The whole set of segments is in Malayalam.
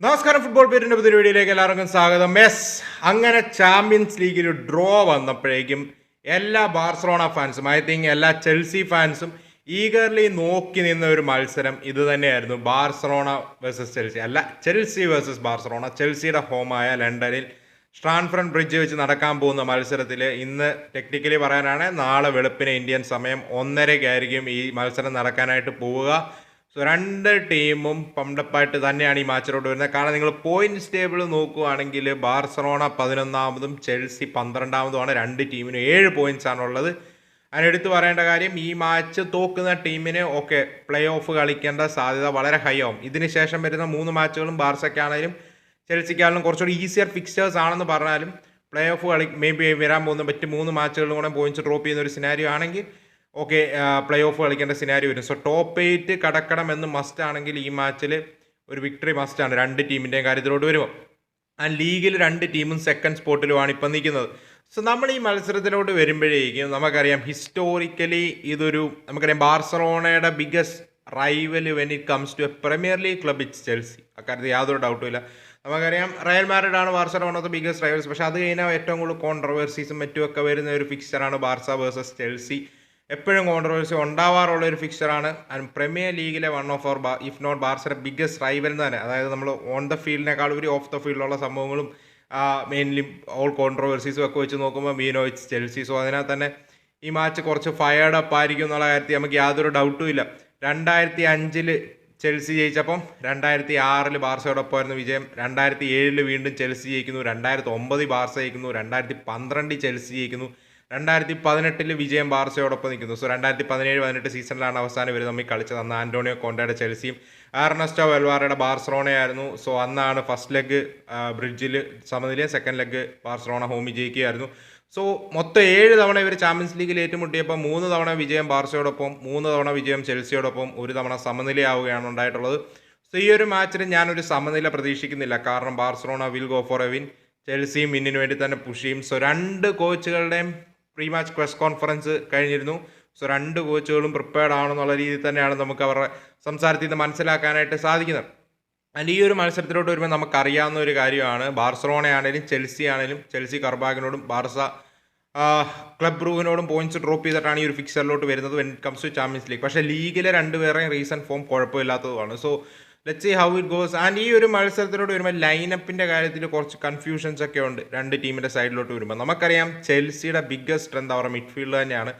നമസ്കാരം ഫുട്ബോൾ പേരിന്റെ പുതിയ വീഡിയോയിലേക്ക് എല്ലാവർക്കും സ്വാഗതം. എസ് അങ്ങനെ ചാമ്പ്യൻസ് ലീഗിൽ ഡ്രോ വന്നപ്പോഴേക്കും എല്ലാ ബാർസലോണ ഫാൻസും ഐ തിങ്ക് എല്ലാ ചെൽസി ഫാൻസും ഈഗർലി നോക്കി നിന്ന ഒരു മത്സരം ഇത് തന്നെയായിരുന്നു. Barcelona versus Chelsea. അല്ല ചെൽസി വേഴ്സസ് ബാർസലോണ. ചെൽസിയുടെ ഹോമായ ലണ്ടനിൽ സ്ട്രാൻഫ്രൺ ബ്രിഡ്ജ് വെച്ച് നടക്കാൻ പോകുന്ന മത്സരത്തിൽ ഇന്ന് ടെക്നിക്കലി പറയാനാണ് നാളെ വെളുപ്പിന് ഇന്ത്യൻ സമയം ഒന്നരയ്ക്കായിരിക്കും ഈ മത്സരം നടക്കാനായിട്ട് പോവുക. സോ രണ്ട് ടീമും പമ്പപ്പായിട്ട് തന്നെയാണ് ഈ മാച്ചിലോട്ട് വരുന്നത്. കാരണം നിങ്ങൾ പോയിന്റ് ടേബിൾ നോക്കുകയാണെങ്കിൽ ബാർസലോണ പതിനൊന്നാമതും ചെൽസി പന്ത്രണ്ടാമതുമാണ് രണ്ട് ടീമിനും ഏഴ് പോയിന്റ്സ് ആണുള്ളത്. അതിനെടുത്ത് പറയേണ്ട കാര്യം ഈ മാച്ച് തോക്കുന്ന ടീമിന് ഓക്കെ പ്ലേ ഓഫ് കളിക്കേണ്ട സാധ്യത വളരെ ഹൈ ആവും. ഇതിന് ശേഷം വരുന്ന മൂന്ന് മാച്ചുകളും ബാർസയ്ക്കാണെങ്കിലും ചെൽസിക്കാണെങ്കിലും കുറച്ചുകൂടി ഈസിയർ ഫിക്സ്റ്റേഴ്സ് ആണെന്ന് പറഞ്ഞാലും പ്ലേ ഓഫ് കളി മേ ബി വരാൻ പോകുന്ന മറ്റ് മൂന്ന് മാച്ചുകളിലും കൂടെ പോയിന്റ്സ് ഡ്രോപ്പ് ചെയ്യുന്ന ഒരു സിനാരിയോ ആണെങ്കിൽ ഓക്കെ പ്ലേ ഓഫ് കളിക്കേണ്ട സിനാരി വരും. സോ ടോപ്പ് എയ്റ്റ് കടക്കണം എന്ന് മസ്റ്റ് ആണെങ്കിൽ ഈ മാച്ചിൽ ഒരു വിക്ടറി മസ്റ്റ് ആണ്. രണ്ട് ടീമിന്റെയും കാര്യത്തിലോട്ട് വരുമോ? ആൻഡ് ലീഗിൽ രണ്ട് ടീമും സെക്കൻഡ് സ്പോട്ടിലുമാണ് ഇപ്പം നിൽക്കുന്നത്. സോ നമ്മൾ ഈ മത്സരത്തിലോട്ട് വരുമ്പോഴേക്കും നമുക്കറിയാം ഹിസ്റ്റോറിക്കലി ഇതൊരു നമുക്കറിയാം ബാർസലോണയുടെ biggest rival when it comes to a premier league club it's Chelsea അക്കാര്യത്തിൽ യാതൊരു ഡൗട്ടും ഇല്ല. നമുക്കറിയാം റയൽ മാഡ്രിഡ് ആണ് Barcelona one of the biggest rivals പക്ഷേ അത് കഴിഞ്ഞാൽ ഏറ്റവും കൂടുതൽ കോൺട്രവേഴ്സീസും മറ്റുമൊക്കെ വരുന്ന ഒരു ഫിക്സ്ചറാണ് ബാർസ വേഴ്സസ് ചെൽസി എപ്പോഴും കോൺട്രവേഴ്സി ഉണ്ടാവാറുള്ള ഒരു ഫിക്സറാണ് ആൻഡ് പ്രീമിയർ ലീഗിലെ വൺ ഓഫ് അവർ ഇഫ് നോട്ട് ബാർസയുടെ ബിഗ്ഗസ്റ്റ് റൈവൽ എന്ന് തന്നെ. അതായത് നമ്മൾ ഓൺ ദ ഫീൽഡിനേക്കാൾ ഒരു ഓഫ് ദ ഫീൽഡിലുള്ള സംഭവങ്ങളും മെയിൻലി ഓൾ കോൺട്രവേഴ്സീസും ഒക്കെ വെച്ച് നോക്കുമ്പോൾ മീനോയിച്ച് ചെൽസീസും അതിനകത്ത് തന്നെ ഈ മാച്ച് കുറച്ച് ഫയർഡ് അപ്പ് ആയിരിക്കും എന്നുള്ള കാര്യത്തിൽ നമുക്ക് യാതൊരു ഡൗട്ടും ഇല്ല. രണ്ടായിരത്തി അഞ്ചിൽ ചെൽസി ജയിച്ചപ്പം രണ്ടായിരത്തി ആറിൽ ബാർസയോടൊപ്പമായിരുന്നു വിജയം. രണ്ടായിരത്തി ഏഴിൽ വീണ്ടും ചെൽസി ജയിക്കുന്നു. രണ്ടായിരത്തി ഒമ്പതിൽ ബാർസ ജയിക്കുന്നു. രണ്ടായിരത്തി പന്ത്രണ്ടിൽ ചെൽസി ജയിക്കുന്നു. രണ്ടായിരത്തി പതിനെട്ടിൽ വിജയം ബാർസയോടൊപ്പം നിൽക്കുന്നു. സോ രണ്ടായിരത്തി പതിനേഴ് പതിനെട്ട് സീസണിലാണ് അവസാനം ഇവർ തമ്മിൽ കളിച്ചത്. അന്ന് ആന്റോണിയോ കോണ്ടയുടെ ചെൽസിയും ആർണസ്റ്റോ വെൽവാറയുടെ ബാർസലോണയായിരുന്നു. സോ അന്നാണ് ഫസ്റ്റ് ലെഗ് ബ്രിഡ്ജിൽ സമനിലയും സെക്കൻഡ് ലെഗ് ബാർസലോണ ഹോമി ജയിക്കുകയായിരുന്നു സോ മൊത്തം ഏഴ് തവണ ഇവർ ചാമ്പ്യൻസ് ലീഗിൽ ഏറ്റുമുട്ടിയപ്പോൾ മൂന്ന് തവണ വിജയം ബാർസയോടൊപ്പം മൂന്ന് തവണ വിജയം ചെൽസിയോടൊപ്പം ഒരു തവണ സമനിലയാവുകയാണ് ഉണ്ടായിട്ടുള്ളത്. സോ ഈ ഒരു മാച്ചിൽ ഞാനൊരു സമനില പ്രതീക്ഷിക്കുന്നില്ല. കാരണം Barcelona will go for a win ചെൽസിയും വിന്നിന് വേണ്ടി തന്നെ പുഷ് ചെയ്യും. സോ രണ്ട് കോച്ചുകളുടെയും പ്രീ മാച്ച് പ്രസ് കോൺഫറൻസ് കഴിഞ്ഞിരുന്നു. സോ രണ്ട് കോച്ചുകളും പ്രിപ്പയർഡ് ആണെന്നുള്ള രീതിയിൽ തന്നെയാണ് നമുക്ക് അവരുടെ സംസാരത്തിൽ നിന്ന് മനസ്സിലാക്കാനായിട്ട് സാധിക്കുന്നത്. ആൻഡ് ഈ ഒരു മത്സരത്തിലോട്ട് വരുമ്പോൾ നമുക്കറിയാവുന്ന ഒരു കാര്യമാണ്. ബാർസലോണ ആണെങ്കിലും ചെൽസി ആണെങ്കിലും ചെൽസി കർബാഗിനോടും ബാർസ ക്ലബ് ബ്രൂവിനോടും പോയിന്റ്സ് ഡ്രോപ്പ് ചെയ്തിട്ടാണ് ഈ ഒരു ഫിക്സറിലോട്ട് വരുന്നത് when it comes to champions league പക്ഷേ ലീഗിലെ രണ്ടുപേരെയും recent form കുഴപ്പമില്ലാത്തതുമാണ്. So let see how it goes and ഈ ഒരു മത്സരത്തിലോട്ട് വരുമ്പോൾ ലൈനപ്പിന്റെ കാര്യത്തിൽ കുറച്ച് കൺഫ്യൂഷൻസ് ഒക്കെ ഉണ്ട്. രണ്ട് ടീമിന്റെ സൈഡിലോട്ട് വരുമ്പോൾ നമുക്കറിയാം ചെൽസിയുടെ ബിഗ്ഗസ്റ്റ് സ്ട്രെങ്ത് അവരുടെ മിഡ്ഫീൽഡ് തന്നെയാണ്.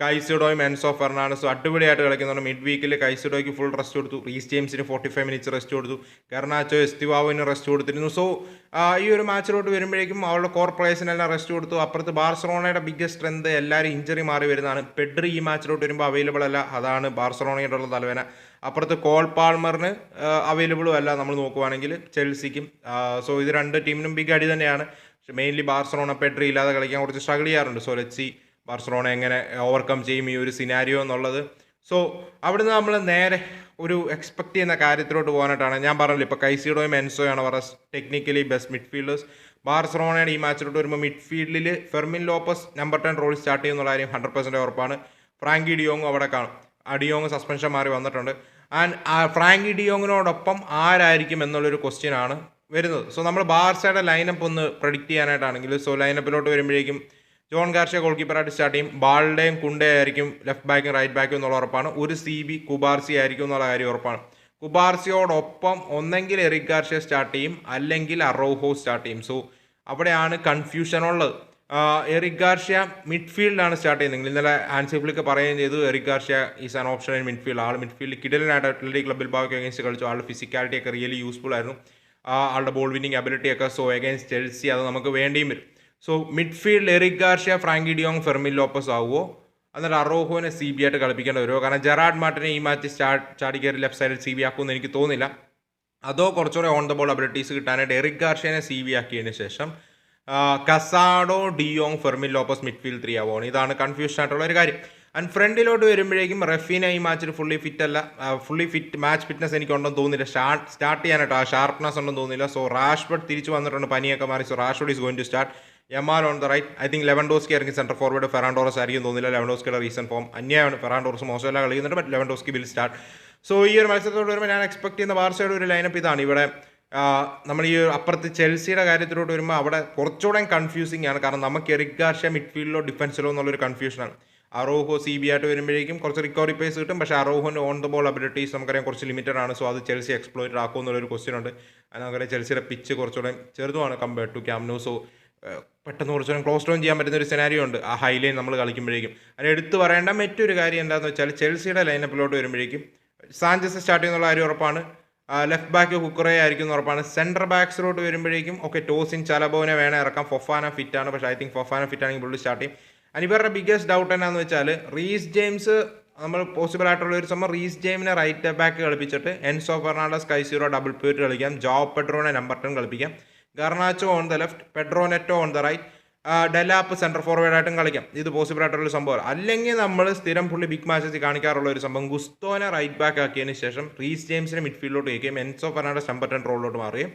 കൈസിഡോയും എൻസോ ഫെർണാണ്ടസും അടിപൊളിയായിട്ട് കളിക്കുന്നുണ്ട് മിഡ് വീക്കിൽ കൈസിഡോയ്ക്ക് ഫുൾ റെസ്റ്റ് കൊടുത്തു. റീസ് ജെയിംസിന് ഫോർട്ടി ഫൈവ് മിനിറ്റ്സ് റെസ്റ്റ് കൊടുത്തു. കെർണാച്ചോ എസ്തിവാവിന് റെസ്റ്റ് കൊടുത്തിരുന്നു. സോ ഈ ഒരു മാച്ചിലോട്ട് വരുമ്പോഴേക്കും അവളുടെ കോർ പ്ലേയേഴ്സിനെല്ലാം റെസ്റ്റ് കൊടുത്തു. അപ്പുറത്ത് ബാർസലോണയുടെ ബിഗ്ഗസ്റ്റ് സ്ട്രെങ്ത് എല്ലാവരും ഇഞ്ചറി മാറി വരുന്നതാണ്. പെഡ്രി ഈ മാച്ചിലോട്ട് വരുമ്പോൾ അവൈലബിൾ അല്ല. അതാണ് ബാർസലോണയുടെ ഉള്ള തലവേന അപ്പുറത്ത് കോൾ പാൾമറിന് അവൈലബിളും അല്ല നമ്മൾ നോക്കുവാണെങ്കിൽ ചെൽസിക്കും. സോ ഇത് രണ്ട് ടീമിനും ബിഗ് അടി തന്നെയാണ്. മെയിൻലി ബാർസലോണ പെഡ്രി ഇല്ലാതെ കളിക്കാൻ കുറച്ച് സ്ട്രഗിൾ ചെയ്യാറുണ്ട്. സോ ലെറ്റ്സി ബാർസലോണ എങ്ങനെ ഓവർകം ചെയ്യും ഈ ഒരു സിനാരിയോ എന്നുള്ളത്. സോ അവിടുന്ന് നമ്മൾ നേരെ ഒരു എക്സ്പെക്ട് ചെയ്യുന്ന കാര്യത്തിലോട്ട് പോകാനായിട്ടാണ്. ഞാൻ പറഞ്ഞില്ല ഇപ്പോൾ കൈസിഡോയും എൻസോയാണ് അവരുടെ ടെക്നിക്കലി ബെസ്റ്റ് മിഡ്ഫീൽഡേഴ്സ് ബാർസലോണയുടെ ഈ മാച്ചിലോട്ട് വരുമ്പോൾ മിഡ്ഫീൽഡിൽ Fermin Lopez number ten role start ചെയ്യുന്നുള്ള കാര്യം ഹൺഡ്രഡ് പെർസെന്റ് ഉറപ്പാണ്. ഫ്രാങ്കി ഡിയോങ് അവിടെ കാണും. ഡിയോങ് സസ്പെൻഷൻ മാറി വന്നിട്ടുണ്ട്. ആൻഡ് ഫ്രാങ്കി ഡിയോങ്ങിനോടൊപ്പം ആരായിരിക്കും എന്നുള്ളൊരു ക്വസ്റ്റ്യൻ ആണ് വരുന്നത്. സോ നമ്മൾ ബാർസയുടെ ലൈനപ്പ് ഒന്ന് പ്രഡിക്റ്റ് ചെയ്യാനായിട്ടാണെങ്കിൽ സോ ലൈനപ്പിലോട്ട് വരുമ്പോഴേക്കും ജോൺ ഗാർഷ്യ ഗോൾ കീപ്പറായിട്ട് സ്റ്റാർട്ട് ചെയ്യും. ബാൾഡേയും കുണ്ടേ ആയിരിക്കും ലെഫ്റ്റ് ബാക്കും റൈറ്റ് ബാക്കും എന്നുള്ള ഉറപ്പാണ്. ഒരു സി ബി കുബാർസി ആയിരിക്കും എന്നുള്ള കാര്യം ഉറപ്പാണ്. കുബാർസിയോടൊപ്പം ഒന്നെങ്കിൽ എറിക് ഗാർഷ്യ സ്റ്റാർട്ട് ചെയ്യും. അല്ലെങ്കിൽ അറോഹോ സ്റ്റാർട്ട് ചെയ്യും. സോ അവിടെയാണ് കൺഫ്യൂഷനുള്ളത് എറിക് ഗാർഷ്യ മിഡ്ഫീൽഡാണ് സ്റ്റാർട്ട് ചെയ്യുന്നത്. ഇന്നലെ ആൻസി ഫ്ലിക്ക് പറയുകയും ചെയ്തു. Eric Garcia is an option in midfield all midfield കിടലിനായിട്ട് Athletic ക്ലബിൽ ബാക്കി അഗേൻസ്റ്റ് കളിച്ചു. ആളുടെ ഫിസിക്കാലിറ്റി ഒക്കെ റിയലി യൂസ്ഫുൾ ആയിരുന്നു. ആളുടെ ബോൾ വിന്നിങ് അബിലിറ്റി ഒക്കെ സോ അഗേൻസ്റ്റ് ചെൽസി അത് നമുക്ക് വേണ്ടിയും വരും. So midfield Eric Garcia Frenkie de Jong Fermin Lopez ആവുമോ എന്നിട്ട് അറോഹോനെ സി ബി ആയിട്ട് കളിപ്പിക്കേണ്ടി വരുമോ? കാരണം ജെറാഡ് മാർട്ടിനെ ഈ മാച്ച് ചാടി കയറി ലെഫ്റ്റ് സൈഡിൽ സി ബി ആക്കുമെന്ന് എനിക്ക് തോന്നുന്നില്ല. അതോ കുറച്ചുകൂടെ ഓൺ ദ ബോൾ അബിലിറ്റീസ് കിട്ടാനായിട്ട് എറിക് ഗാർഷ്യനെ സി ബി ആക്കിയതിന് ശേഷം Casado de Jong Fermin Lopez midfield three ആവുകയാണ് ഇതാണ് കൺഫ്യൂഷൻ ആയിട്ടുള്ള ഒരു കാര്യം. ആൻഡ് ഫ്രണ്ടിലോട്ട് വരുമ്പോഴേക്കും റഫീന ഈ മാച്ചിൽ ഫുള്ളി ഫിറ്റ് അല്ല ഫുള്ളി ഫിറ്റ് മാച്ച് ഫിറ്റ്നസ് എനിക്ക് ഉണ്ടെന്ന് തോന്നുന്നില്ല. സ്റ്റാർട്ട് സ്റ്റാർട്ട് ചെയ്യാനായിട്ട് ആ ഷാർപ്പ്നെസ് ഉണ്ടെന്ന് തോന്നുന്നില്ല. സോ റാഷ്ബർഡ് തിരിച്ചു വന്നിട്ടുണ്ട് പനിയൊക്കെ മാറി. So Rashford is going to start Yamal on the right I think Lewandowski ആയിരിക്കും സെന്റർ ഫോർവേഡ് ഫെറാൻഡോറസ് ആയിരിക്കും തോന്നില്ല ലെവൻഡോസ്കിയുടെ റീസൺ ഫോം അന്യായമാണ് ഫെറാൻഡോറസ് മോശമല്ല കളിക്കുന്നുണ്ട് but Lewandowski will start so ഈ ഒരു മത്സരത്തോട് വരുമ്പോൾ ഞാൻ എക്സ്പെക്ട് ചെയ്യുന്ന ബാർസയുടെ ഒരു ലൈനപ്പ് ഇതാണ്. ഇവിടെ നമ്മൾ ഈ അപ്പുറത്ത് ചെൽസിയുടെ കാര്യത്തിലോട്ട് വരുമ്പോൾ അവിടെ കുറച്ചുകൂടെ കൺഫ്യൂസിങ് ആണ്. കാരണം നമുക്ക് എറിക് ഗാർഷ്യ മിഡ്ഫീൽഡിലോ ഡിഫൻസിലോ എന്നുള്ളൊരു കൺഫ്യൂഷനാണ് അറോഹോ സി ബി ആയിട്ട് വരുമ്പോഴേക്കും കുറച്ച് റിക്കവറി പേസ് കിട്ടും. പക്ഷേ അറോഹോന്റെ ഓൺ ദ ബോൾ അബിലിറ്റീസ് നമുക്കറിയാം കുറച്ച് ലിമിറ്റഡ് ആണ്. സോ അത് ചെൽസി എക്സ്പ്ലോയിറ്റ് ആക്കുമെന്നുള്ളൊരു ക്വസ്റ്റ്യൻ ഉണ്ട്. നമുക്കറിയാം ചെൽസിയുടെ പിച്ച് കുറച്ചുകൂടെ ചെറുതുമാണ് compared to Camp Nou so പെട്ടെന്ന് കുറച്ചുകൂടെ ക്ലോസ് ഡൗൺ ചെയ്യാൻ പറ്റുന്ന ഒരു സെനാരിയോ ഉണ്ട്. ആ ഹൈലൈൻ നമ്മൾ കളിക്കുമ്പോഴേക്കും. അതിന് എടുത്തു പറയേണ്ട മറ്റൊരു കാര്യം എന്താണെന്ന് വെച്ചാൽ ചെൽസിയുടെ ലൈനപ്പിലോട്ട് വരുമ്പോഴേക്കും സാഞ്ചസ് സ്റ്റാർട്ട് ചെയ്യുന്നുള്ള കാര്യം ഉറപ്പാണ്. ലെഫ്റ്റ് ബാക്ക് ഹുക്കറേ ആയിരിക്കും എന്ന് ഉറപ്പാണ്. സെന്റർ ബാക്സിലോട്ട് വരുമ്പോഴേക്കും ഓക്കെ ടോസിൻ ചലബോനെ വേണേൽ ഇറക്കാം. ഫൊഫാന ഫിറ്റ് ആണ്. പക്ഷേ ഐ തിങ്ക് ഫൊഫാന ഫിറ്റ് ആണെങ്കിൽ പുള്ളി സ്റ്റാർട്ട് ചെയ്യും. ഇവരുടെ ബിഗ്ഗസ്റ്റ് ഡൗട്ട് എന്നാന്ന് വെച്ചാൽ റീസ് ജെയിംസ് നമ്മൾ പോസിബിൾ ആയിട്ടുള്ള ഒരു സമയം റീസ് ജെയിമിനെ right back കളിപ്പിച്ചിട്ട് Enzo Fernandez Caicedo double pivot കളിക്കാം. ജോ പെട്രോണെ number ten കളിപ്പിക്കാം. Garnacho on the left Pedro Neto on the right Delap centre forward ആയിട്ടും കളിക്കാം. ഇത് പോസിബിൾ ആയിട്ടുള്ള സംഭവം അല്ലെങ്കിൽ നമ്മൾ സ്ഥിരം പുള്ളി ബിഗ് മാച്ചസ് കാണിക്കാറുള്ള ഒരു സംഭവം ഗുസ്തോനെ റൈറ്റ് ബാക്ക് ആക്കിയതിന് ശേഷം റീസ് ജെയിംസിനെ മിഡ്ഫീൽഡിലോട്ട് വയ്ക്കുകയും എൻസോ ഫെർണാണ്ടസ് ടെൻ റോളിലോട്ട് മാറുകയും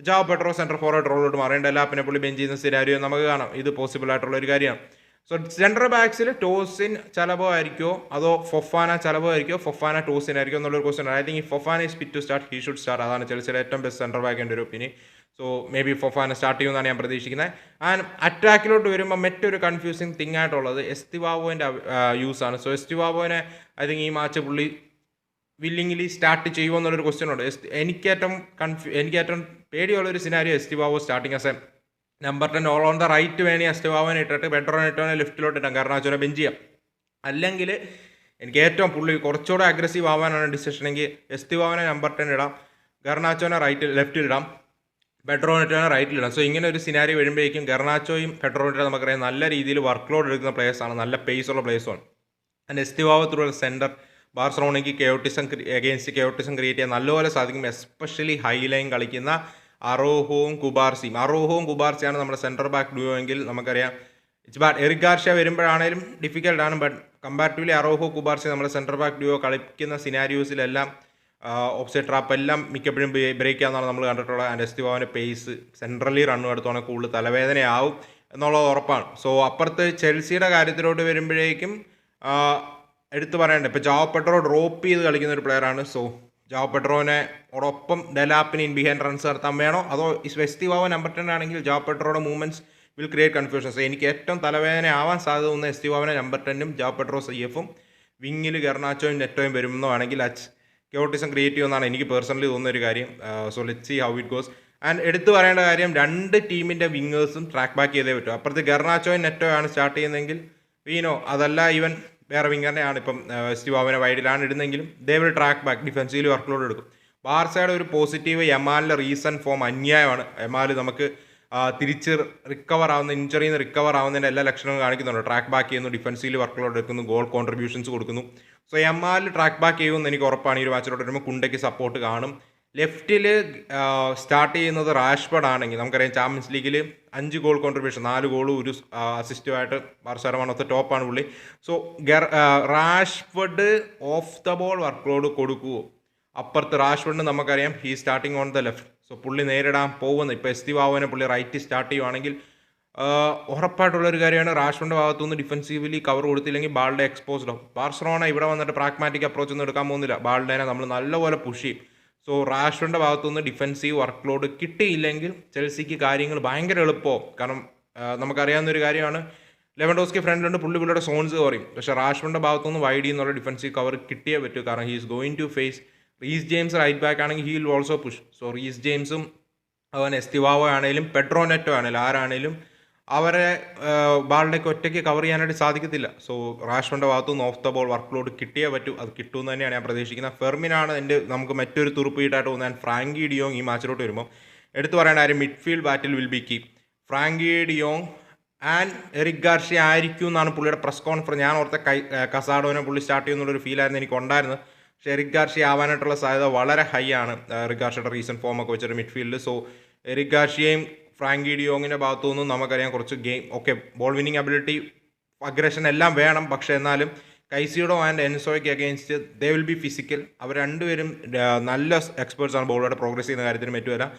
ജാവ് പെട്രോ സെന്റർ ഫോർവേഡ് റോളിലോട്ട് മാറുകയും ഡെലാപ്പിനെ പുള്ളി ബെഞ്ച് ചെയ്യുന്ന സ്ഥിരാരിയോ നമുക്ക് കാണാം. ഇത് പോസിബിൾ ആയിട്ടുള്ള ഒരു കാര്യമാണ് സോ സെൻട്രൽ ബാക്സിൽ ടോസിൻ ചലബോ ആയിരിക്കോ അതോ ഫൊഫാന ചലബോ ആയിരിക്കോ ഫൊഫാന ടോസിൻ ആയിരിക്കും എന്നുള്ളൊരു question I think Fofana is fit to start he should start അതാണ് ചെൽസിയുടെ ഏറ്റവും ബെസ്റ്റ് സെൻട്രൽ ബാക്കിന്റെ ഒരു opinion so maybe Fofana start ചെയ്യുമെന്നാണ് ഞാൻ പ്രതീക്ഷിക്കുന്നത്. ആൻഡ് അറ്റാക്കിലോട്ട് വരുമ്പോൾ മറ്റൊരു കൺഫ്യൂസിങ് തിങ് ആയിട്ടുള്ളത് എസ്തിവാബോന്റെ യൂസാണ് സോ എസ്തിവാബോനെ ഐ തിങ്ക് ഈ മാച്ച് പുള്ളി വില്ലിംഗ്ലി സ്റ്റാർട്ട് ചെയ്യുമോ എന്നുള്ളൊരു ക്വസ്റ്റ്യൻ ഉണ്ട്. എസ്- എനിക്കേറ്റവും കൺഫ്യൂ എനിക്കേറ്റവും പേടിയുള്ളൊരു scenario Estevao starting as a number ten all on the right Veni എസ്റ്റിബാബോനെ ഇട്ടിട്ട് ബെറ്ററോനെ ഇട്ടോനെ ലെഫ്റ്റിലോട്ട് ഇട്ടാം കാരണം അച്ഛനെ ബെഞ്ച് ചെയ്യാം. അല്ലെങ്കിൽ എനിക്ക് ഏറ്റവും പുള്ളി കുറച്ചുകൂടെ അഗ്രസീവ് ആവാനാണ് ഡിസിഷൻ എങ്കിൽ എസ്റ്റിബാബോനെ നമ്പർ ടെൻ ഇടാം. ഗർണാച്ചോനെ റൈറ്റ് ലെഫ്റ്റിൽ ഇടാം. പെട്രോനെറ്റോനെ റൈറ്റിലിടാം സോ ഇങ്ങനെ ഒരു സിനാരി വരുമ്പോഴേക്കും ഗർണാച്ചോയും പെട്രോനെറ്റോ നമുക്കറിയാം നല്ല രീതിയിൽ വർക്ക് ലോഡ് എടുക്കുന്ന പ്ലേയേഴ്സാണ് നല്ല പേസ് ഉള്ള പ്ലേയേഴ്സുമാണ് ആൻഡ് എസ്റ്റിവാവ ത്രൂ സെന്റർ ബാർസലോണയ്ക്ക് കെയോട്ടിസം എഗെയിൻസ്റ്റ് കെയോട്ടിസം ക്രിയേറ്റ് ചെയ്യാൻ നല്ലപോലെ സാധിക്കും എസ്പെഷ്യലി ഹൈ ലൈൻ കളിക്കുന്ന അറോഹവും കുബാർസിയും. അറോഹവും കുബാർസിയാണ് നമ്മുടെ സെന്റർ ബാക്ക് ഡ്യൂ എങ്കിൽ നമുക്കറിയാം. ഇറ്റ്സ് ബാഡ് എറിക് ഗാർഷ്യ വരുമ്പോഴാണേലും ഡിഫിക്കൽട്ടാണ് ആണ് ബട്ട് കമ്പാരിറ്റീവ്ലി അറോഹോ കുബാർസി നമ്മുടെ സെന്റർ ബാക്ക് ഡ്യൂ കളിക്കുന്ന സിനാരിയോസിലെല്ലാം ഓപ്സൈഡ് ട്രാപ്പ് എല്ലാം മിക്കപ്പോഴും ബ്രേക്ക് ചെയ്യാന്നാണ് നമ്മൾ കണ്ടിട്ടുള്ളത്. ആൻഡ് എസ്റ്റിവാവിന്റെ പേസ് സെൻട്രലി റണ്ണ് എടുത്തോണെ കൂടുതൽ തലവേദനയാവും എന്നുള്ളത് ഉറപ്പാണ്. സോ അപ്പുറത്ത് ചെൽസിയുടെ കാര്യത്തിലോട്ട് വരുമ്പോഴേക്കും എടുത്തു പറയേണ്ട ഇപ്പോൾ ജാവ പെട്രോ ഡ്രോപ്പ് ചെയ്ത് കളിക്കുന്ന ഒരു പ്ലെയറാണ് സോ ജാവ പെട്രോനെ ഒപ്പം ഡെലാപ്പിന് ഇൻ ബിഹൈൻഡ് റൺസ് നടത്താൻ വേണോ? അതോ ഈ എസ്റ്റിവാവ നമ്പർ ടെൻ ആണെങ്കിൽ Joao പെട്രോയുടെ movements will create confusion so എനിക്ക് ഏറ്റവും തലവേദന ആവാൻ സാധ്യത തോന്നുന്ന എസ്റ്റിവാവിനെ നമ്പർ ടെന്നും ജാവ പെട്രോ സി എഫും വിങ്ങിൽ ഗർണാച്ചോയും നെറ്റോയും വരുമെന്നോ ആണെങ്കിൽ അച്ച് ക്യോട്ടിസം ക്രിയേറ്റ് ചെയ്യുമെന്നാണ് എനിക്ക് പേഴ്സണലി തോന്നുന്ന ഒരു കാര്യം. So let see how it goes and എടുത്തു പറയേണ്ട കാര്യം രണ്ട് ടീമിന്റെ വിങ്ങേഴ്സും ട്രാക്ക് ബാക്ക് ചെയ്തേ പറ്റും. അപ്പുറത്ത് ഗർണാച്ചോയും നെറ്റോ ആണ് സ്റ്റാർട്ട് ചെയ്യുന്നതെങ്കിൽ വീനോ അതല്ല ഈവൻ വേറെ വിങ്ങറിനെ ആണ് ഇപ്പം സ്റ്റിവാവിനെ വൈഡിലാണ് ഇടുന്നെങ്കിലും they will track back defensive work load എടുക്കും. ബാർസയുടെ ഒരു പോസിറ്റീവ് എമാലിന്റെ റീസൺ ഫോം അന്യായമാണ്. എമാൽ നമുക്ക് തിരിച്ച് റിക്കവർ ആവുന്ന ഇഞ്ചറിയിൽ നിന്ന് റിക്കവർ ആവുന്നതിന്റെ എല്ലാ ലക്ഷണങ്ങളും കാണിക്കുന്നുണ്ട്. ട്രാക്ക് ബാക്ക് ചെയ്യുന്നു ഡിഫൻസീവ് വർക്ക് ലോഡ് എടുക്കുന്നു ഗോൾ കോൺട്രിബ്യൂഷൻസ് കൊടുക്കുന്നു. സോ എം ആറിൽ ട്രാക്ക് ബാക്ക് ചെയ്യുമെന്ന് എനിക്ക് ഉറപ്പാണ്. ഈ ഒരു മാച്ചിലോട്ട് വരുമ്പോൾ കുണ്ടയ്ക്ക് സപ്പോർട്ട് കാണും. ലെഫ്റ്റിൽ സ്റ്റാർട്ട് ചെയ്യുന്നത് റാഷ്ബർഡ് ആണെങ്കിൽ നമുക്കറിയാം ചാമ്പ്യൻസ് ലീഗിൽ അഞ്ച് ഗോൾ കോൺട്രിബ്യൂഷൻ നാല് ഗോളും ഒരു അസിസ്റ്റുമായിട്ട് ബാർസലോണ ഓഫ് ദ ടോപ്പാണ് പുള്ളി. So ഗർ Rashford off the ball workload കൊടുക്കുമോ അപ്പുറത്ത് റാഷ്ബഡിന് നമുക്കറിയാം he starting on the left so പുള്ളി നേരിടാൻ പോകുന്നത് ഇപ്പോൾ എസ് ടി വാവനെ പുള്ളി റൈറ്റ് സ്റ്റാർട്ട് ചെയ്യുവാണെങ്കിൽ ആഹ് ഉറപ്പായിട്ടുള്ള ഒരു കാര്യമാണ് റാഷ്ഫിന്റെ ഭാഗത്തുനിന്ന് ഡിഫൻസീവ്ലി കവർ കൊടുത്തില്ലെങ്കിൽ ബാളിന്റെ എക്സ്പോസ്ഡ് ആവും. ബാർസലോണ ഇവിടെ വന്നിട്ട് പ്രാഗ്മാറ്റിക് അപ്രോച്ച് ഒന്നും എടുക്കാൻ പോകുന്നില്ല. ബാൾഡേനെ നമ്മൾ നല്ലപോലെ പുഷ് ചെയ്യും. സോ റാഷ്ഫിന്റെ ഭാഗത്തുനിന്ന് ഡിഫൻസീവ് വർക്ക് ലോഡ് കിട്ടിയില്ലെങ്കിൽ ചെൽസിക്ക് കാര്യങ്ങൾ ഭയങ്കര എളുപ്പമാവും കാരണം നമുക്കറിയാവുന്ന ഒരു കാര്യമാണ്. ലെവൻഡോസ്കി ഫ്രണ്ടിലുണ്ട് പുള്ളി പുള്ളിയുടെ സോൺസ് പറയും പക്ഷേ റാഷ്ഫിന്റെ ഭാഗത്തുനിന്ന് വൈഡ് എന്നുള്ള ഡിഫൻസീവ് കവർ കിട്ടിയേ പറ്റൂ. കാരണം he is going to face Reece James right back ആണെങ്കിൽ he will also push so Reece ജെയിംസും അവൻ എസ്തിവാവോ ആണെങ്കിലും പെട്രോനെറ്റോ ആണെങ്കിലും ആരാണെങ്കിലും അവരെ ബാളിലേക്ക് ഒറ്റയ്ക്ക് കവർ ചെയ്യാനായിട്ട് സാധിക്കത്തില്ല. സോ റാഷ്മന്റെ ഭാഗത്തുനിന്ന് off the ball work load കിട്ടിയേ പറ്റൂ. അത് കിട്ടുമെന്ന് തന്നെയാണ് ഞാൻ പ്രതീക്ഷിക്കുന്നത്. ഫെർമിനാണ് എന്റെ നമുക്ക് മറ്റൊരു തുറുപ്പീട്ടായിട്ട് ഞാൻ ഫ്രാങ്കി ഡിയോങ് ഈ മാച്ചിലോട്ട് വരുമ്പോൾ എടുത്തു പറയേണ്ട ആര് midfield battle will be key Frenkie de Jong and Eric Garcia ആയിരിക്കും എന്നാണ് പുള്ളിയുടെ പ്രസ് കോൺഫറൻസ് ഞാൻ ഓർത്ത കൈ കസാഡോനെ പുള്ളി സ്റ്റാർട്ട് ചെയ്യുന്നുള്ളൊരു ഫീലായിരുന്നു എനിക്ക് ഉണ്ടായിരുന്നത്. പക്ഷേ എറിക് ഗാർഷി ആവാനായിട്ടുള്ള സാധ്യത വളരെ ഹൈ ആണ്. എറിക് ഗാർഷിയുടെ റീസെന്റ് ഫോമൊക്കെ വെച്ചിട്ട് മിഡ്ഫീൽഡ് സോ എറിക് ഗാർഷിയെയും ഫ്രാങ്കി ഡിയോങ്ങിന്റെ ഭാഗത്തു നിന്നും നമുക്കറിയാം കുറച്ച് game okay ball winning ability aggression എല്ലാം വേണം. പക്ഷേ എന്നാലും കൈസിയുടെ and എൻസോയ്ക്ക് against they will be physical അവർ രണ്ടുപേരും നല്ല എക്സ്പേർട്സ് ആണ് ബോളുകളുടെ പ്രോഗ്രസ് ചെയ്യുന്ന കാര്യത്തിന് വരാം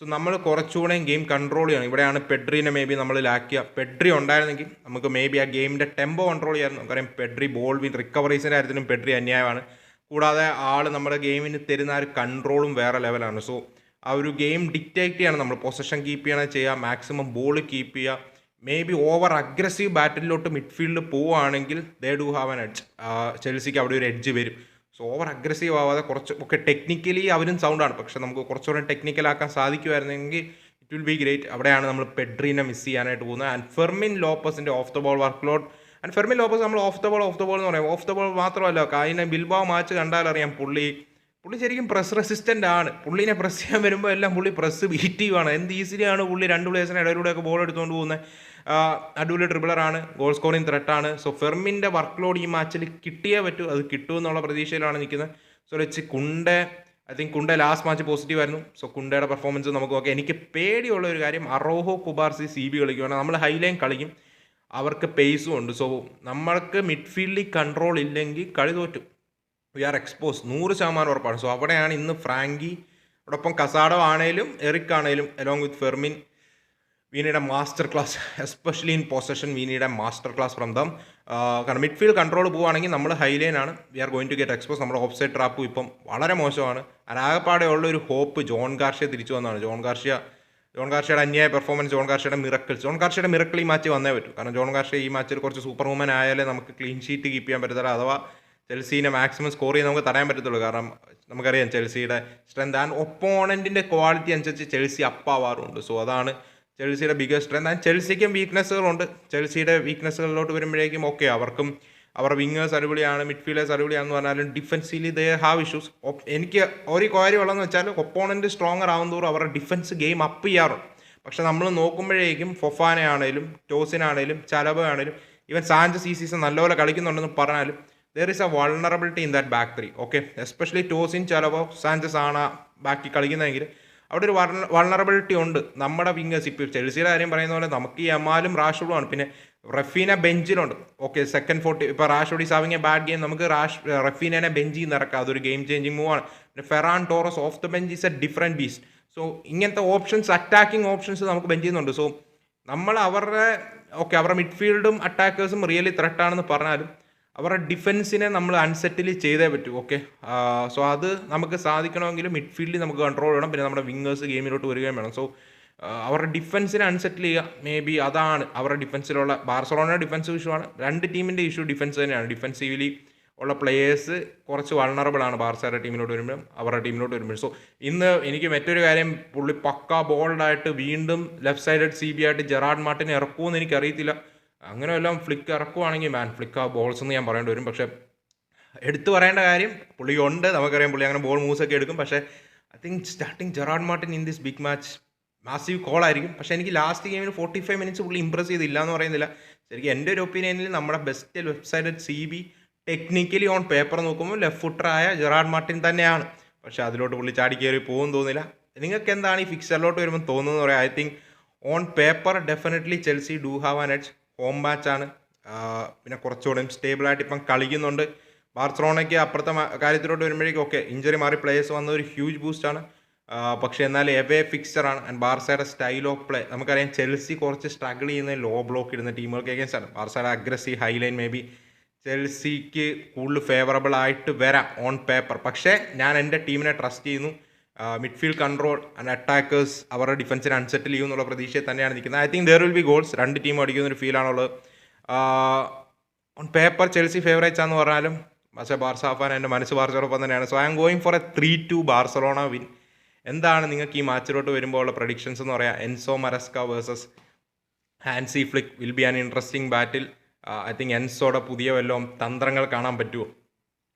സോ നമ്മൾ കുറച്ചുകൂടെയും ഗെയിം കൺട്രോൾ ചെയ്യണം. ഇവിടെയാണ് പെഡ്രീനെ മേ ബി നമ്മൾ ലാക്കിയ പെഡ്രി ഉണ്ടായിരുന്നെങ്കിൽ നമുക്ക് മേ ബി ആ ഗെയിമിന്റെ ടെമ്പോ കൺട്രോൾ ചെയ്യാൻ നമുക്കറിയാം പെഡ്രി ബോൾ വിൻ റിക്കവറീസിന്റെ കാര്യത്തിലും പെഡ്രി അന്യായമാണ്. കൂടാതെ ആൾ നമ്മുടെ ഗെയിമിന് തരുന്ന ആ ഒരു കൺട്രോളും വേറെ ലെവലാണ് സോ ആ ഒരു ഗെയിം ഡിക്റ്റേറ്റ് ചെയ്യണം നമ്മൾ പൊസഷൻ കീപ്പ് ചെയ്യണം ചെയ്യുക മാക്സിമം ബോൾ കീപ്പ് ചെയ്യുക മേ ബി ഓവർ അഗ്രസീവ് ബാറ്റിലോട്ട് മിഡ്ഫീൽഡ് പോവുകയാണെങ്കിൽ they do have an edge ചെൽസിക്ക് അവിടെ ഒരു എഡ്ജ് വരും. സോ ഓവർ അഗ്രസീവ് ആവാതെ കുറച്ച് ഒക്കെ ടെക്നിക്കലി അവരും സൗണ്ടാണ് പക്ഷെ നമുക്ക് കുറച്ചുകൂടെ ടെക്നിക്കലാക്കാൻ സാധിക്കുമായിരുന്നെങ്കിൽ ഇറ്റ് വിൽ ബി ഗ്രേറ്റ് അവിടെയാണ് നമ്മൾ പെഡ്രീനെ മിസ് ചെയ്യാനായിട്ട് പോകുന്നത്. And Fermin ലോപ്പസിന്റെ off the ball workload and Fermin Lopez നമ്മൾ off the ball off the ball എന്ന് പറയും. ഓഫ് ദ ബോൾ മാത്രമല്ല കായിനെ ബിൽബാവ് മാച്ച് കണ്ടാലറിയാം പുള്ളി പുള്ളി ശരിക്കും പ്രസ് റെസിസ്റ്റന്റ് ആണ്. പുള്ളിനെ പ്രസ് ചെയ്യാൻ വരുമ്പോൾ എല്ലാം പുള്ളി പ്രസ് ബീറ്റീവാണ് എന്ത് ഈസിലിയാണ് പുള്ളി രണ്ട് പ്ലേസിന് ഇടയിലൂടെയൊക്കെ ബോൾ എടുത്തുകൊണ്ട് പോകുന്നത് അടിപൊളി ട്രിബിളറാണ് ഗോൾ സ്കോറിംഗ് ത്രെട്ടാണ് സോ ഫെർമിന്റെ വർക്ക് ലോഡ് ഈ മാച്ചിൽ കിട്ടിയേ പറ്റൂ. അത് കിട്ടൂ എന്നുള്ള പ്രതീക്ഷയിലാണ് നിൽക്കുന്നത് സോ വെച്ച് Kounde I think Kounde last match positive ആയിരുന്നു. സോ കുണ്ടയുടെ പെർഫോമൻസ് നമുക്ക് നോക്കാം. എനിക്ക് പേടിയുള്ള ഒരു കാര്യം അറോഹോ കുബാർസി സി ബി കളിക്കുകയാണ് നമ്മൾ ഹൈലൈൻ കളിക്കും. അവർക്ക് പേസും ഉണ്ട്. സോ നമ്മൾക്ക് മിഡ്ഫീൽഡിൽ കൺട്രോൾ ഇല്ലെങ്കിൽ കളി തോറ്റു. വി ആർ എക്സ്പോസ് നൂറ് ശതമാനം ഉറപ്പാണ്. സോ അവിടെയാണ് ഇന്ന് ഫ്രാങ്കി അതോടൊപ്പം കസാഡോ ആണേലും എറിക് ആണേലും along with Fermin വീനയുടെ master class especially in possession വീനയുടെ master class from them കാരണം മിഡ്ഫീൽഡ് കൺട്രോൾ പോവുകയാണെങ്കിൽ നമ്മൾ ഹൈലൈൻ ആണ്. We are going to get expose നമ്മുടെ ഓഫ് സൈഡ് ട്രാപ്പ് ഇപ്പം വളരെ മോശമാണ്. അനാകപ്പാടെ ഉള്ള ഒരു ഹോപ്പ് ജോൺ ഗാർഷ്യ തിരിച്ചു വന്നതാണ്. ജോൺ ഗാർഷ്യ ജോൺ ഗാർഷ്യയുടെ അന്യായ പെർഫോമൻസ് ജോൺ ഗാർഷ്യയുടെ മിറക്കിൾ ജോൺ ഗാർഷ്യയുടെ മിറക്കിൾ ഈ മാച്ച് വന്നേ പറ്റൂ. കാരണം ജോൺ ഗാർഷ്യ ഈ മാച്ചിൽ കുറച്ച് സൂപ്പർ വുമൻ ആയാലേ നമുക്ക് ക്ലീൻ ഷീറ്റ് കീപ്പ് ചെയ്യാൻ പറ്റത്തില്ല അഥവാ ചെൽസീനെ മാക്സിമം സ്കോർ ചെയ്യാൻ നമുക്ക് തടയാൻ പറ്റത്തുള്ളൂ. കാരണം നമുക്കറിയാം ചെൽസിയുടെ സ്ട്രെങ്ത് ആൻഡ് ഒപ്പോണന്റിന്റെ ക്വാളിറ്റി അനുസരിച്ച് ചെൽസി അപ്പാവാറുണ്ട് സോ അതാണ് ചെൽസിയുടെ ബിഗസ്റ്റ് സ്ട്രെങ്ത് ആൻഡ് ചെൽസിക്കും വീക്ക്നെസ്സുകളുണ്ട് ചെൽസിയുടെ വീക്ക്നെസ്സുകളിലോട്ട് വരുമ്പോഴേക്കും ഓക്കെ അവർക്കും അവർ വിങ്ങേഴ്സ് അടിപൊളിയാണ് മിഡ്ഫീൽഡേഴ്സ് അടിപൊളിയാണെന്ന് പറഞ്ഞാലും ഡിഫൻസിലി ദേ ഹാവ് ഇഷ്യൂസ് എനിക്ക് ഒരു കാര്യമുള്ളതെന്ന് വെച്ചാൽ ഒപ്പോണന്റ് സ്ട്രോങ്ങർ ആവുന്നതോറും അവരുടെ ഡിഫൻസ് ഗെയിം അപ്പ് ചെയ്യാറുണ്ട് പക്ഷെ നമ്മൾ നോക്കുമ്പോഴേക്കും ഫൊഫാനെ ആണേലും ടോസിനാണേലും ചലബ ആണേലും ഈവൻ സാഞ്ചസ് ഈ സീസൺ നല്ലപോലെ കളിക്കുന്നുണ്ടെന്ന് പറഞ്ഞാലും there is a vulnerability in that back three okay especially Tosin Chalobah Sanchez ആണ് ബാക്കി കളിക്കുന്നതെങ്കിൽ അവിടെ ഒരു വൾണറബിലിറ്റി ഉണ്ട്. നമ്മുടെ വിങ്ങേഴ്സ് ഇപ്പോൾ ചെൽസിയുടെ കാര്യം പറയുന്ന പോലെ നമുക്ക് ഈ എമാലും റാഷുഡുമാണ് പിന്നെ റഫീന ബെഞ്ചിലുണ്ട് ഓക്കെ സെക്കൻഡ് ഫോർട്ടി ഇപ്പോൾ Rashford is having a bad game നമുക്ക് റാഷ് റഫീനെ ബെഞ്ചിൽ നിന്ന് ഇറക്കാം. അതൊരു ഗെയിം ചേഞ്ചിങ് മൂവ് ആണ്. പിന്നെ Ferran Torres off the bench is a different beast so ഇങ്ങനത്തെ ഓപ്ഷൻസ് അറ്റാക്കിംഗ് ഓപ്ഷൻസ് നമുക്ക് ബെഞ്ച് ചെയ്യുന്നുണ്ട് സോ നമ്മൾ അവരുടെ ഓക്കെ അവരുടെ മിഡ്ഫീൽഡും അറ്റാക്കേഴ്സും റിയലി ത്രെട്ടാണെന്ന് പറഞ്ഞാലും അവരുടെ ഡിഫൻസിനെ നമ്മൾ അൺസെറ്റിൽ ചെയ്തേ പറ്റൂ ഓക്കെ സോ അത് നമുക്ക് സാധിക്കണമെങ്കിൽ മിഡ്ഫീൽഡിൽ നമുക്ക് കൺട്രോൾ വേണം പിന്നെ നമ്മുടെ വിങ്ങേഴ്സ് ഗെയിമിലോട്ട് വരികയും വേണം. സോ അവരുടെ ഡിഫൻസിനെ അൺസെറ്റിൽ ചെയ്യുക മേ ബി അതാണ് അവരുടെ ഡിഫൻസിലുള്ള ബാർസലോണയുടെ ഡിഫൻസ് ഇഷ്യൂ ആണ്. രണ്ട് ടീമിന്റെ ഇഷ്യൂ ഡിഫൻസ് തന്നെയാണ്. ഡിഫൻസീവ്ലി ഉള്ള പ്ലേയേഴ്സ് കുറച്ച് വൾണറബിൾ ആണ് ബാർസയുടെ ടീമിലോട്ട് വരുമ്പോൾ അവരുടെ ടീമിലോട്ട് വരുമ്പോൾ സോ ഇന്ന് എനിക്ക് മറ്റൊരു കാര്യം പുള്ളി പക്ക ബോൾഡായിട്ട് വീണ്ടും ലെഫ്റ്റ് സൈഡഡ് സി ബി ആയിട്ട് ജെറാഡ് മാർട്ടിനെ ഇറക്കുമെന്ന് എനിക്കറിയത്തില്ല. അങ്ങനെ വല്ലതും ഫ്ലിക്ക് ഇറക്കുവാണെങ്കിൽ മാൻ ഫ്ലിക്ക് ആ ബോൾസ് എന്ന് ഞാൻ പറയേണ്ടി വരും. പക്ഷേ എടുത്തു പറയേണ്ട കാര്യം പുള്ളി ഉണ്ട് നമുക്കറിയാം പുള്ളി അങ്ങനെ ബോൾ മൂവ്സ് ഒക്കെ എടുക്കും. പക്ഷേ I think starting Gerard Martin in this big match massive call ആയിരിക്കും. പക്ഷേ എനിക്ക് ലാസ്റ്റ് ഗെയിമിൽ ഫോർട്ടി ഫൈവ് മിനിറ്റ്സ് പുള്ളി ഇമ്പ്രസ് ചെയ്തില്ല എന്ന് പറയുന്നില്ല. ശരിക്കും എന്റെ ഒരു ഒപ്പീനിയനിൽ നമ്മുടെ best website C B technically on paper നോക്കുമ്പോൾ ലെഫ്റ്റ് ഫുട്ടറായ ജെറാഡ് മാർട്ടിൻ തന്നെയാണ്. പക്ഷേ അതിലോട്ട് പുള്ളി ചാടി കയറി പോകും തോന്നില്ല നിങ്ങൾക്ക് എന്താണ് ഈ ഫിക്സറിലോട്ട് വരുമ്പോൾ തോന്നുന്നത് പറയാം. I think on paper definitely Chelsea do have an edge home മാച്ചാണ് പിന്നെ കുറച്ചുകൂടെ സ്റ്റേബിളായിട്ട് ഇപ്പം കളിക്കുന്നുണ്ട്. ബാർസലോണയ്ക്ക് അപ്പുറത്തെ കാര്യത്തിലോട്ട് വരുമ്പോഴേക്കും ഓക്കെ ഇഞ്ചറി മാറി പ്ലേയേഴ്സ് വന്ന ഒരു ഹ്യൂജ് ബൂസ്റ്റാണ് പക്ഷേ എന്നാൽ എവേ ഫിക്സറാണ് ആൻഡ് ബാർസയുടെ സ്റ്റൈൽ ഓഫ് പ്ലേ നമുക്കറിയാം ചെൽസി കുറച്ച് സ്ട്രഗിൾ ചെയ്യുന്ന ലോ ബ്ലോക്ക് ഇടുന്ന ടീമുകൾക്ക് അഗേൻസ്റ്റ് ആണ്. ബാർസയുടെ അഗ്രസീവ് ഹൈലൈൻ മേ ബി ചെൽസിക്ക് കൂടുതൽ ഫേവറബിൾ ആയിട്ട് വരാം ഓൺ പേപ്പർ പക്ഷേ ഞാൻ എന്റെ ടീമിനെ ട്രസ്റ്റ് ചെയ്യുന്നു. മിഡ്ഫീൽഡ് കൺട്രോൾ ആൻഡ് അറ്റാക്കേഴ്സ് അവരുടെ ഡിഫൻസിന് അൺസെറ്റിൽ ചെയ്യും എന്നുള്ള പ്രതീക്ഷയിൽ തന്നെയാണ് നിൽക്കുന്നത്. I think there will be goals രണ്ട് ടീം അടിക്കുന്ന ഒരു ഫീലാണുള്ളത് ഓൺ പേപ്പർ ചെൽസി ഫേവറേറ്റ്സ് ആണെന്ന് പറഞ്ഞാലും പക്ഷേ ബാർസ ഫാൻ എന്റെ മനസ്സ് ബാർസലോടൊപ്പം തന്നെയാണ്. So I'm going for a three two Barcelona win എന്താണ് നിങ്ങൾക്ക് ഈ മാച്ചിലോട്ട് വരുമ്പോൾ ഉള്ള പ്രഡിക്ഷൻസ് എന്ന് പറയാം? Enzo Maresca versus Hansi Flick will be an interesting battle I think എൻസോടെ പുതിയ വല്ലതും തന്ത്രങ്ങൾ കാണാൻ പറ്റുമോ?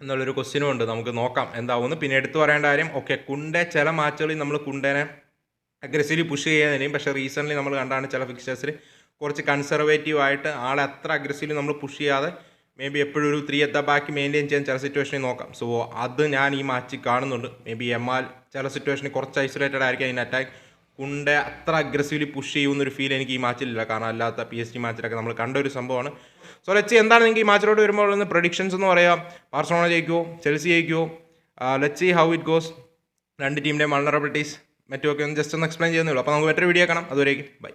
എന്നുള്ളൊരു ക്വസ്റ്റ്യനും ഉണ്ട്. നമുക്ക് നോക്കാം. എന്താവും പിന്നെ എടുത്തു പറയേണ്ട കാര്യം ഓക്കെ കുണ്ടെ ചില മാച്ചുകളിൽ നമ്മൾ കുണ്ടേനെ അഗ്രസീവ്ലി പുഷ് ചെയ്യാൻ പക്ഷേ റീസെന്റ്ലി നമ്മൾ കണ്ടാണ് ചില ഫിക്സേഴ്സിൽ കുറച്ച് കൺസർവേറ്റീവ് ആയിട്ട് ആളെ അത്ര അഗ്രസീവ്ലി നമ്മൾ പുഷ് ചെയ്യാതെ മേ ബി എപ്പോഴും ഒരു ത്രീ എത്ത ബാക്കി മെയിന്റെയിൻ ചെയ്യാൻ ചില സിറ്റുവേഷനിൽ നോക്കാം. സോ അത് ഞാൻ ഈ മാച്ച് കാണുന്നുണ്ട്. മേ ബി എമാൽ ചില സിറ്റുവേഷനിൽ കുറച്ച് ഐസൊലേറ്റഡ് ആയിരിക്കും അതിന് അറ്റാക്ക് കുണ്ടെ അത്ര അഗ്രസീവ്ലി പുഷ് ചെയ്യുന്നൊരു ഫീൽ എനിക്ക് ഈ മാച്ചിലില്ല. കാരണം അല്ലാത്ത പി എസ് ജി മാച്ചിലൊക്കെ നമ്മൾ കണ്ട ഒരു സംഭവമാണ്. സോ ലച്ചി എന്താണ് നിങ്ങൾക്ക് ഈ മാച്ചിലോട്ട് വരുമ്പോൾ ഉള്ള പ്രഡിക്ഷൻസ് എന്ന് പറയാം. ബാർസലോണ ജയിക്കുമോ Chelsea ജയിക്കുമോ let's see how it goes രണ്ട് ടീമിന്റെ മൾണറബിലിറ്റീസ് മറ്റുമൊക്കെ ഒന്ന് ജസ്റ്റ് ഒന്ന് എക്സ്പ്ലെയിൻ ചെയ്യുന്നുള്ളൂ അപ്പോൾ നമുക്ക് മറ്റൊരു വീഡിയോ കാണാം. അതുവരേക്കും ബൈ